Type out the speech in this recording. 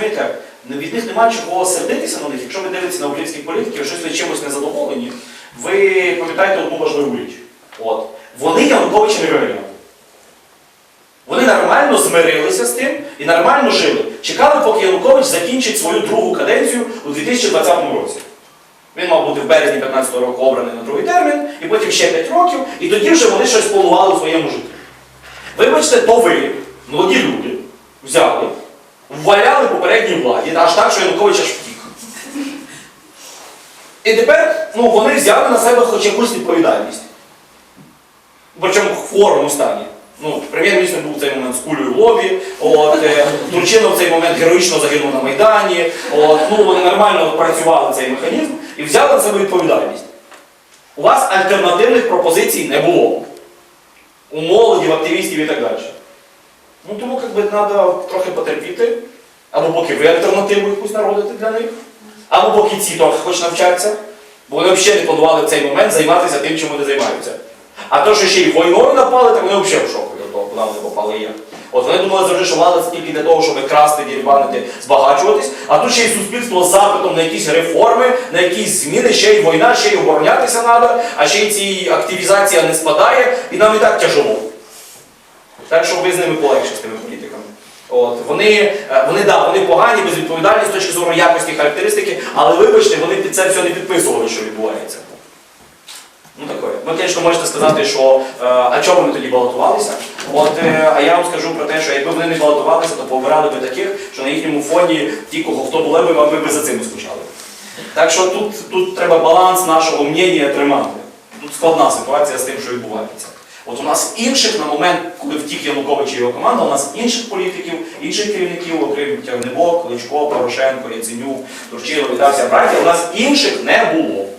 розумієте, ну, від них немає чого сердитися на них. Якщо ви дивитеся на українських політиків, щось ви чимось не задоволені, ви пам'ятаєте одну важливу річ. От. Вони Януковича не виганяли. Вони нормально змирилися з тим і нормально жили. Чекали, поки Янукович закінчить свою другу каденцію у 2020 році. Він мав бути в березні 15 року обраний на другий термін, і потім ще 5 років, і тоді вже вони щось планували в своєму житті. Вибачте, то ви, молоді люди, взяли, вваляли попередній владі, аж що Янукович аж втік. І тепер ну, вони взяли на себе хоч якусь відповідальність. Причому в хворому стані. Ну, прем'єр-міністр був в цей момент з кулею в лобі, от, е, Турчинов в цей момент героїчно загинув на Майдані, от, ну, вони нормально працювали цей механізм і взяли на себе відповідальність. У вас альтернативних пропозицій не було. У молоді, в активістів і так далі. Ну тому як би, треба трохи потерпіти, або поки ви альтернативу якусь народите для них, або поки ці трохи хоч навчаться, бо вони взагалі не планували в цей момент займатися тим, чим вони займаються. А то, що ще й війною напали, так вони взагалі в шоку від того, куди вони попали є. От вони думали завжди, що влада тільки для того, щоб красти, дірбанити, збагачуватись, а тут ще й суспільство з запитом на якісь реформи, на якісь зміни, ще й війна, ще й оборонятися треба, а ще й ці активізація не спадає, і нам і так тяжело. Так що ви з ними полегше з тими політиками. От, вони, е, вони, да, вони погані, безвідповідальні з точки зору якості характеристики, але вибачте, вони під це все не підписували, що відбувається. Ну таке. Ви, звісно, можете сказати, що е, а чому вони тоді балотувалися? От, е, а я вам скажу про те, що якби вони не балотувалися, то пообирали би таких, що на їхньому фоні ті, кого хто були би, ми би за цим скучали. Так що тут, тут треба баланс нашого мнення тримати. Тут складна ситуація з тим, що відбувається. От у нас інших на момент, коли втік Янукович і його команда, у нас інших політиків, інших керівників, окрім Тягнебок, Кличко, Порошенко, Яценюк, Турчинов та братія, у нас інших не було.